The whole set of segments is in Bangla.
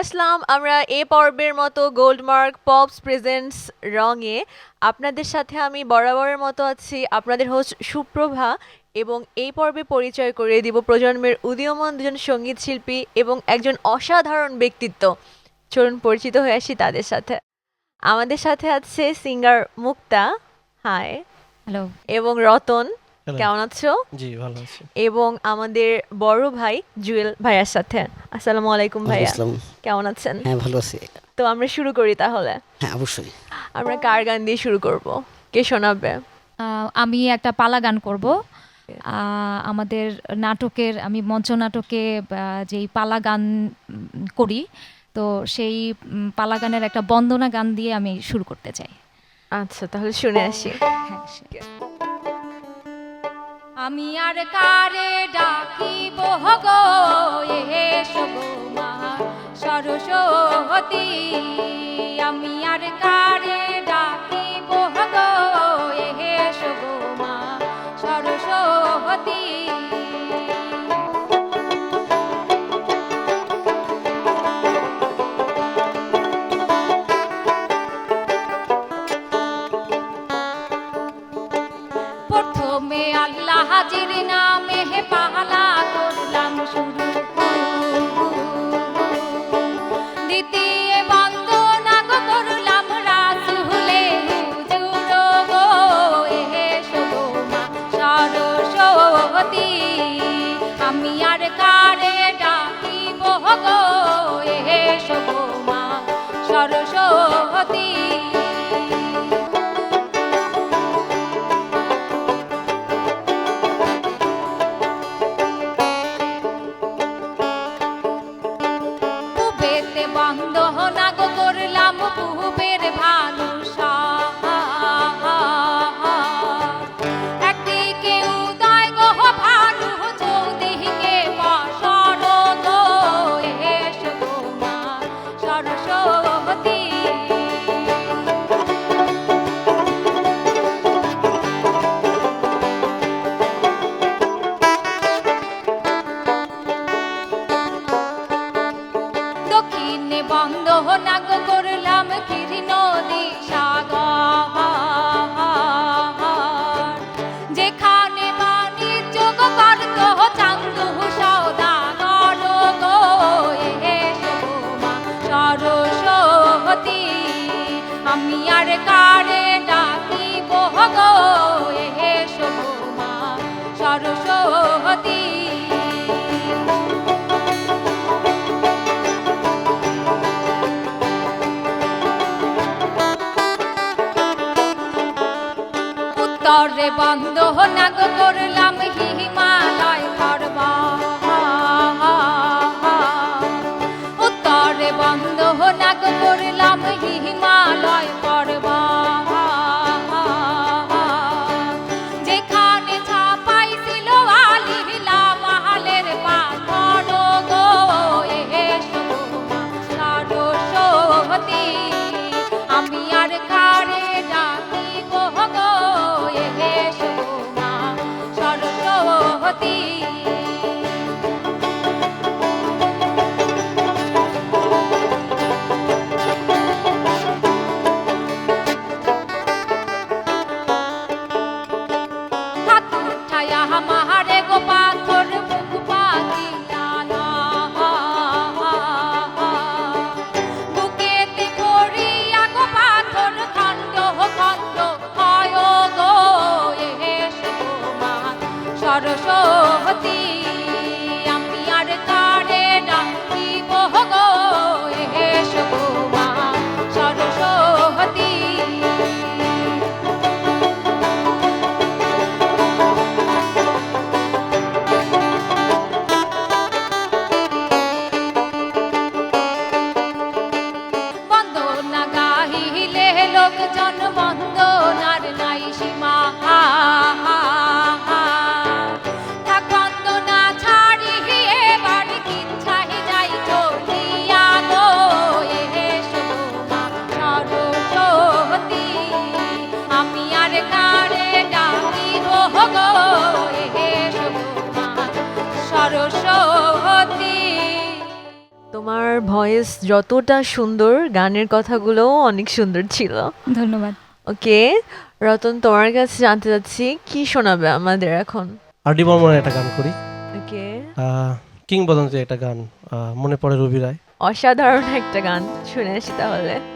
আসলাম। আমরা এ পর্বের মতো গোল্ডমার্ক পপস প্রেজেন্টস রঙে। আপনাদের সাথে আমি বরাবরের মতো আছি আপনাদের হোস্ট সুপ্রভা এবং এই পর্বে পরিচয় করে দিব প্রজন্মের উদীয়মান দুজন সংগীত শিল্পী এবং একজন অসাধারণ ব্যক্তিত্ব। চলুন পরিচিত হয়ে আসি তাদের সাথে। আমাদের সাথে আছে সিঙ্গার মুক্তা। হাই হ্যালো এবং রতন. কেমন আছো? জি ভালো আছি। এবং আমাদের বড় ভাই জুয়েল ভাইয়ার সাথে। আসসালামু আলাইকুম ভাইয়া। কেমন আছেন? হ্যাঁ ভালো আছি। তো আমরা শুরু করি তাহলে। হ্যাঁ অবশ্যই। আমরা কার গান দিয়ে শুরু করব? কে শোনাবে? আমি একটা পালা গান করব। আহ, আমাদের নাটকের আমি মঞ্চ নাটকে যেই পালা গান করি তো সেই পালা গানের একটা বন্দনা গান দিয়ে আমি শুরু করতে চাই। আচ্ছা তাহলে শুনে আসি। হ্যাঁ, আমি আর কারে ডাকিব? গো এসো গো মা সরস্বতী। আমি আর কারে আমি আর বন্ধ নাগ করলাম হিমালয় তোমার ভয়েস যতটা সুন্দর গানের কথাগুলোও অনেক সুন্দর ছিল। ধন্যবাদ। ওকে রতন তোমার কাছে জানতে চাচ্ছি কি শোনাবে আমাদের এখন? আরডি বর্মনের একটা গান করি। ওকে। কিংবদন্তির একটা গান মনে পড়ে রবি রায়। অসাধারণ একটা গান শুনে আসি তাহলে।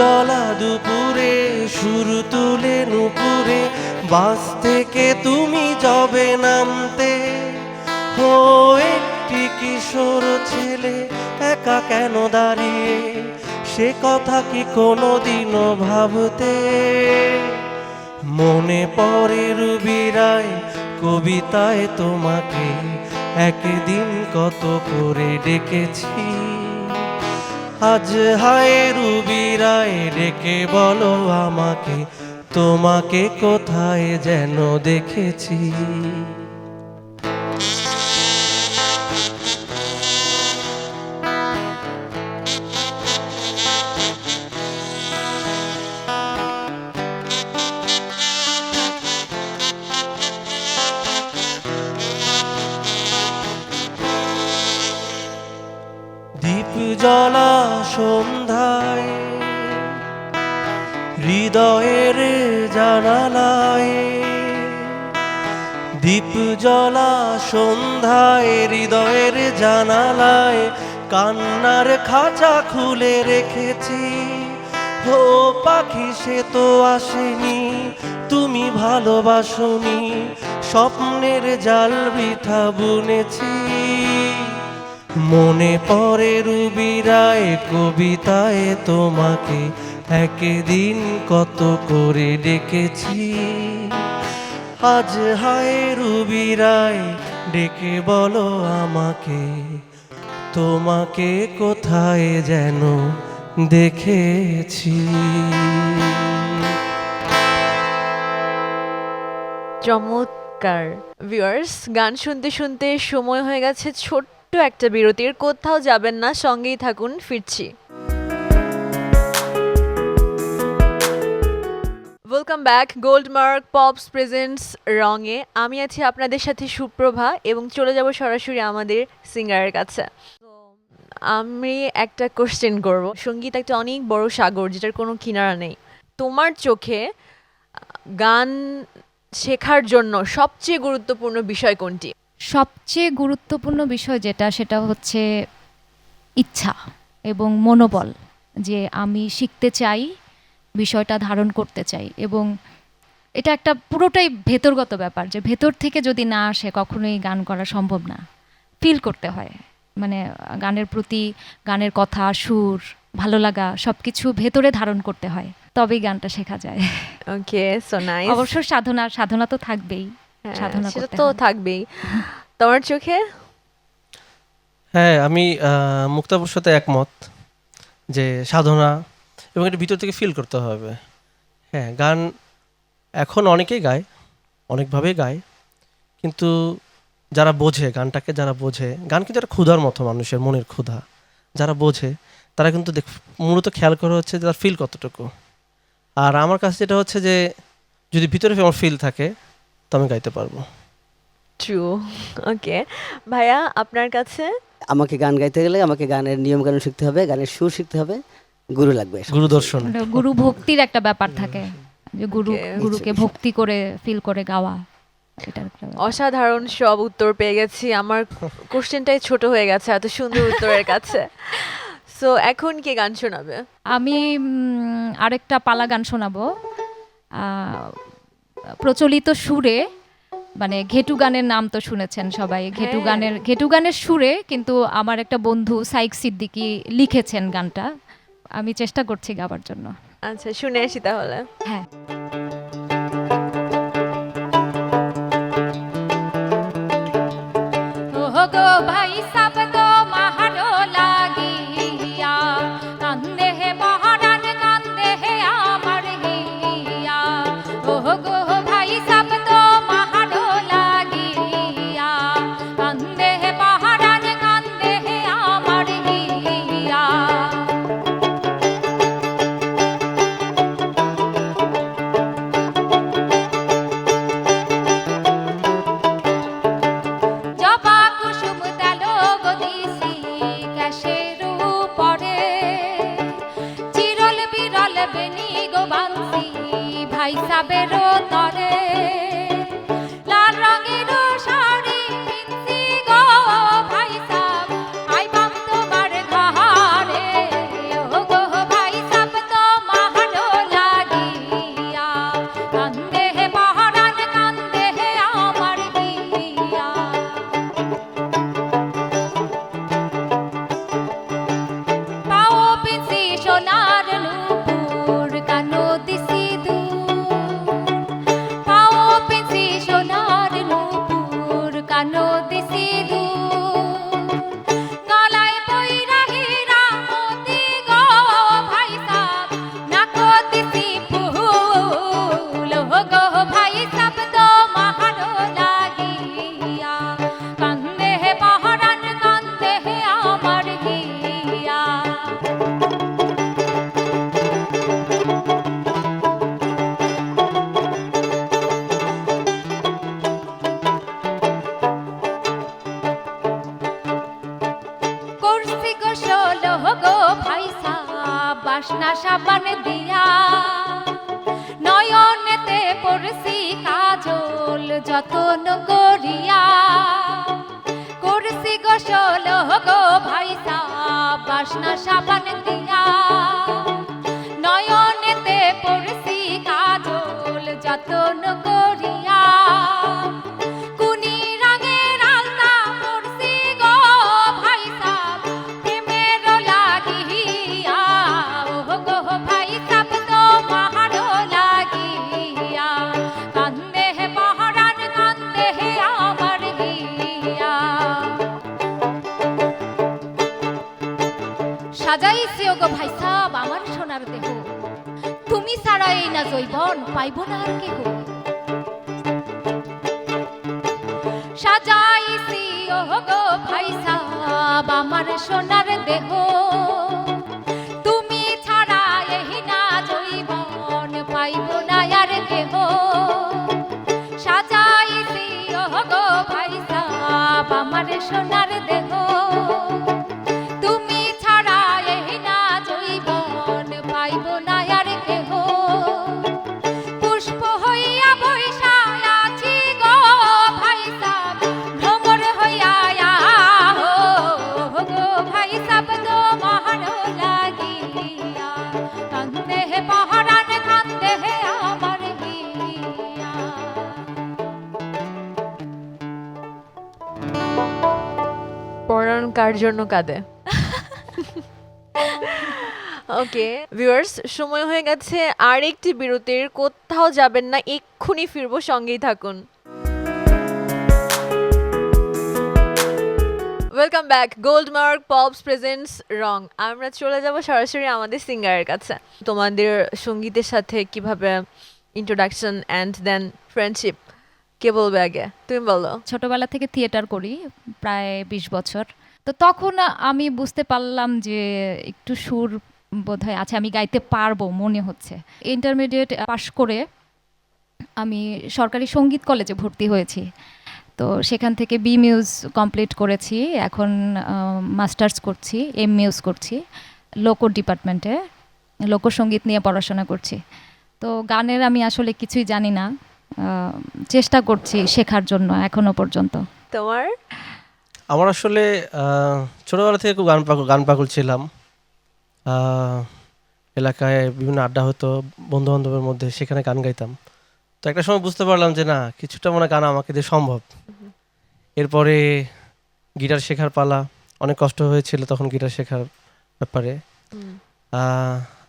জলা দুপুরে শুরু তুলে নুপুরে, বাস থেকে তুমি যাবে নামতে। ও একটি কিশোর ছেলে, একা কেন দাঁড়িয়ে? সে কথা কি কোনোদিনও ভাবতে? মনে পড়ে রুবি রায় কবিতায় তোমাকে, একদিন কত করে ডেকেছি। আজ হায় রুবি রায় ডেকে বলো আমাকে তোমাকে কোথায় যেন দেখেছি। দীপ জ্বলা হৃদয়ের জানালায় দীপ জ্বলা সন্ধ্যায় হৃদয়ের জানালায় কান্নার খাঁচা খুলে রেখেছি। ও পাখি, সে তো আসেনি, তুমি ভালোবাসনি, স্বপ্নের জাল বৃথা বুনেছি। মনে পড়ে রুবি রায় কবিতায় তোমাকে একদিন কত করে ডেকেছি। আজ হায় রুবি রায়, ডেকে বলো আমাকে, তোমাকে কোথায় যেন দেখেছি। চমৎকার। ভিউয়ার্স গান শুনতে শুনতে সময় হয়ে গেছে ছোট্ট একটা বিরতির। কোথাও যাবেন না, সঙ্গেই থাকুন, ফিরছি। Welcome back Goldmark Pops presents রঙে। আমি আছি আপনাদের সাথে সুপ্রভা এবং চলে যাব সরাসরি আমাদের সিঙ্গারের কাছে। আমি একটা কোশ্চেন করব। সংগীত একটা অনেক বড় সাগর, যেটার কোনো কিনারা নেই। তোমার চোখে, গান শেখার জন্য সবচেয়ে গুরুত্বপূর্ণ বিষয় কোনটি? সবচেয়ে গুরুত্বপূর্ণ বিষয় যেটা, সেটা হচ্ছে ইচ্ছা এবং মনোবল। যে আমি শিখতে চাই বিষয়টা ধারণ করতে চাই এবং এটা একটা পুরোটাই ভেতরগত ব্যাপার যে ভেতর থেকে যদি না আসে কখনোই গান করা সম্ভব না। ফিল করতে হয়। মানে গানের প্রতি গানের কথা সুর ভালো লাগা সব কিছু ভেতরে ধারণ করতে হয়। তবেই গানটা শেখা যায়। ওকে সো নাইস অবশ্য সাধনা সাধনা তো থাকবেই। সাধনা সেটা করতে তো থাকবেই। তোমার চোখে? হ্যাঁ আমি আহ, মুক্তাবুর সাথে একমত যে সাধনা এবং এটা ভিতর থেকে ফিল করতে হবে। হ্যাঁ গান এখন অনেকেই গায় অনেকভাবেই গায় কিন্তু যারা বোঝে গানটাকে যারা বোঝে গান কিন্তু একটা ক্ষুধার মতো মানুষের মনের ক্ষুধা। যারা বোঝে তারা কিন্তু দেখ মূলত খেয়াল করে হচ্ছে যে তার ফিল কতটুকু। আর আমার কাছে যেটা হচ্ছে যে যদি ভিতরে আমার ফিল থাকে তো আমি গাইতে পারব। ট্রু ওকে ভাইয়া আপনার কাছে? আমাকে গান গাইতে গেলে আমাকে গানের নিয়ম কানুন শিখতে হবে গানের সুর শিখতে হবে। গুরু লাগবে গুরুদর্শন। ওটা গুরু ভক্তির একটা ব্যাপার থাকে। যে গুরু গুরুকে ভক্তি করে ফিল করে গাওয়া। অসাধারণ সব উত্তর পেয়ে গেছি। আমার কোশ্চেনটাই ছোট হয়ে গেছে এত সুন্দর উত্তরের কাছে। সো এখন কে গান শোনাবে? আমি আরেকটা পালা গান শোনাবো। প্রচলিত সুরে মানে ঘেটু গানের নাম তো শুনেছেন সবাই। ঘেটু হ্যাঁ। গানের ঘেটু গানের সুরে কিন্তু আমার একটা বন্ধু সাইক সিদ্দিকি লিখেছেন গানটা। আমি চেষ্টা করছি গাবার জন্য। আচ্ছা শুনে আসি তাহলে। হ্যাঁ। ওহো গো ভাই বাসনা সাবান দিয়া। তুমি ছাড়া এই না জৈবন পাইব না আর কেহ। সাজাইছি ও গো ভাই সাব আমার সোনার দেহ। তুমি ছাড়া এহি না জৈবন পাইব না আর কেহ। সাজাইছি ও গো ভাই সাব আমার সোনার দেহ। কার জন্য কাঁদে। ওকে ভিউয়ার্স সময় হয়ে গেছে আর একটি বিরতির কোথাও যাবেন না এক্ষুনি ফিরবো সঙ্গেই থাকুন। Welcome back gold mark pops presents রং আমরা চলে যাব সরাসরি আমাদের সিঙ্গারের কাছে। তোমাদের সঙ্গীতের সাথে কীভাবে ইন্ট্রোডাকশন অ্যান্ড দেন ফ্রেন্ডশিপ কে বলবে আগে? তুমি বলো। ছোটবেলা থেকে থিয়েটার করি প্রায় বিশ বছর। তো তখন আমি বুঝতে পারলাম যে একটু সুর বোধহয় আছে, আমি গাইতে পারব মনে হচ্ছে। ইন্টারমিডিয়েট পাশ করে আমি সরকারি সংগীত কলেজে ভর্তি হয়েছি। তো সেখান থেকে বি মিউজ কমপ্লিট করেছি, এখন মাস্টার্স করছি এম মিউজ করছি লোকো ডিপার্টমেন্টে লোকসঙ্গীত নিয়ে পড়াশোনা করছি। তো গানের আমি আসলে কিছুই জানি না চেষ্টা করছি শেখার জন্য এখনও পর্যন্ত। তোমার? আমার আসলে ছোটোবেলা থেকে খুব গান পাগল গান পাগল ছিলাম। এলাকায় বিভিন্ন আড্ডা হতো বন্ধু বান্ধবের মধ্যে সেখানে গান গাইতাম। তো একটা সময় বুঝতে পারলাম যে না, কিছুটা মনে গান আমাকে দিয়ে সম্ভব। এরপরে গিটার শেখার পালা, অনেক কষ্ট হয়েছিল তখন গিটার শেখার ব্যাপারে।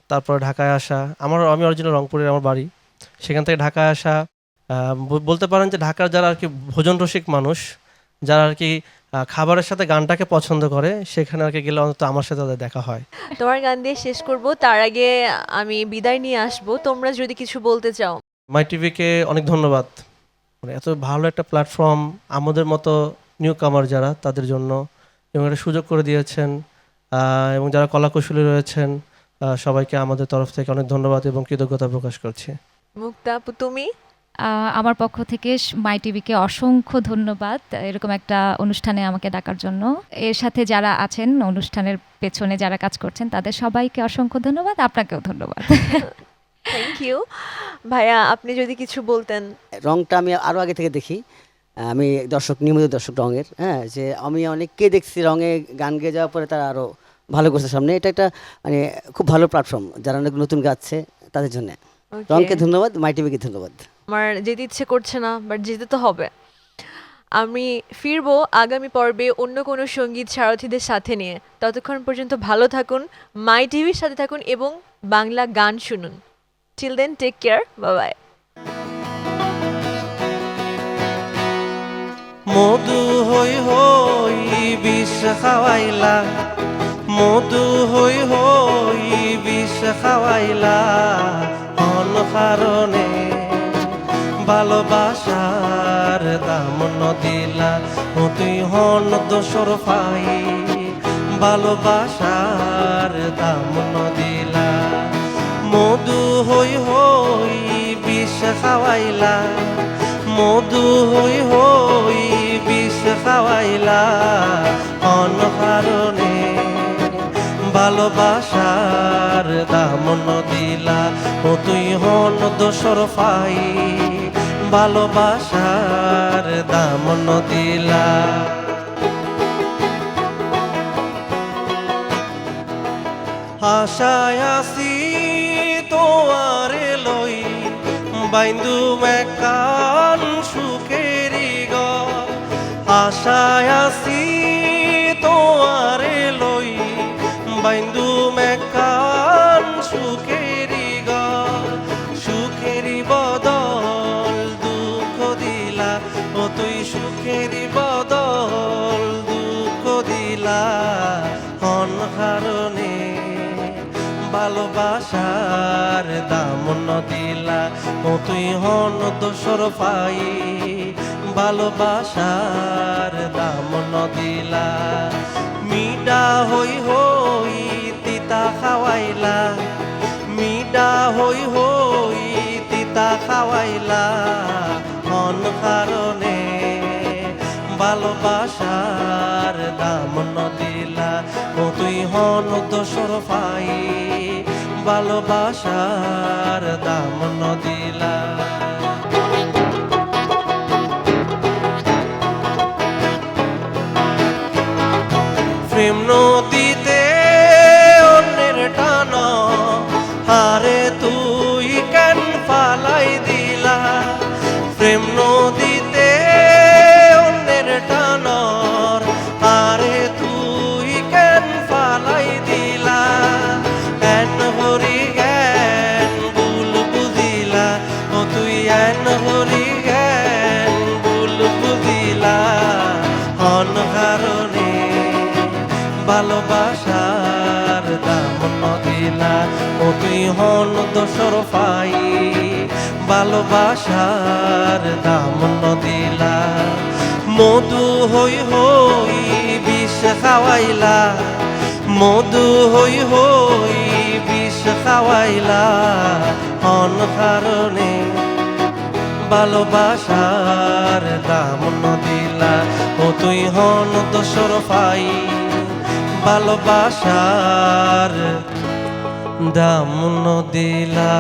তারপর ঢাকায় আসা, আমার, আমি অরিজিনাল রংপুরের আমার বাড়ি। সেখান থেকে ঢাকায় আসা বলতে পারেন যে ঢাকার যারা আর কি ভোজন রসিক মানুষ যারা আর কি খাবারের সাথে গানটাকে পছন্দ করে সেখানে আর কি গেলে অন্তত আমার সাথে তাদের দেখা হয়। তোমার গান দিয়ে শেষ করব। তার আগে আমি বিদায় নিয়ে আসব। তোমরা যদি কিছু বলতে চাও। মাই টিভিকে অনেক ধন্যবাদ। মানে এত ভালো একটা প্ল্যাটফর্ম আমাদের মতো নিউ কামার যারা তাদের জন্য। এবং একটা সুযোগ করে দিয়েছেন। এবং যারা কলাকুশলী রয়েছেন সবাইকে আমাদের তরফ থেকে অনেক ধন্যবাদ এবং কৃতজ্ঞতা প্রকাশ করছি। মুক্তা তুমি? আমার পক্ষ থেকে মাই টিভিকে অসংখ্য ধন্যবাদ। এরকম একটা অনুষ্ঠানে আমাকে ডাকার জন্য। এর সাথে যারা আছেন অনুষ্ঠানের পেছনে যারা কাজ করছেন তাদের সবাইকে অসংখ্য ধন্যবাদ। আপনাকেও ধন্যবাদ। থ্যাংক ইউ ভাইয়া আপনি যদি কিছু বলতেন। রংটা আমি আরও আগে থেকে দেখি। আমি দর্শক নিয়মিত দর্শক রঙের হ্যাঁ যে আমি অনেককে দেখছি রঙে গান গেয়ে যাওয়ার পরে তারা আরও ভালো করছে সামনে। এটা একটা মানে খুব ভালো প্ল্যাটফর্ম যারা অনেক নতুন গাচ্ছে তাদের জন্য. রংকে ধন্যবাদ মাই টিভিকে ধন্যবাদ। আমার যেতে ইচ্ছে করছে না বাট যেতে তো হবে। আমি ফিরবো আগামী পর্বে অন্য কোনো সংগীত সারথীদের সাথে নিয়ে। ততক্ষণ পর্যন্ত ভালো থাকুন, মাই টিভির সাথে থাকুন এবং বাংলা গান শুনুন। টিল দেন টেক কেয়ার বাবাই মধু হই হই বিষ খাওয়াইলা মধু হই হই বিষ খাওয়াইলা অন কারণে ভালোবাসার দাম নদিলা, ও তুই হন দোসর পাই ভালোবাসার দাম নদিলা, মধু হই হই বিষ খাওয়াইলা। মধু হই হই বিষ খাওয়াইলা, অন কারণে ভালোবাসার দাম নদিলা, ও তুই হন দোসর পাই ভালোবাসার দাম দিলা আশায় আসি তোমার লই বাইন্দু মেকান সুখেরি গ আশায় আসি তুই হন দোসর পাই ভালোবাসার দাম নদিলা মিডা হই হই তিতা খাওয়াইলা মিডা হই হই তিতা খাওয়াইলা। হন কারণে ভালোবাসার দাম নদিলা তুই হন দোসর পাই ভালোবাসার দাম নদিলা know ভালোবাসার দাম নদিলা। মধু হই হই বিষ খাওয়াইলা। মধু হই হই বিষ খাওয়াইলা। হন কারণে ভালোবাসার দাম নদিলা। ও তুই হন দোসর পাই ভালোবাসার দাম নদিলা।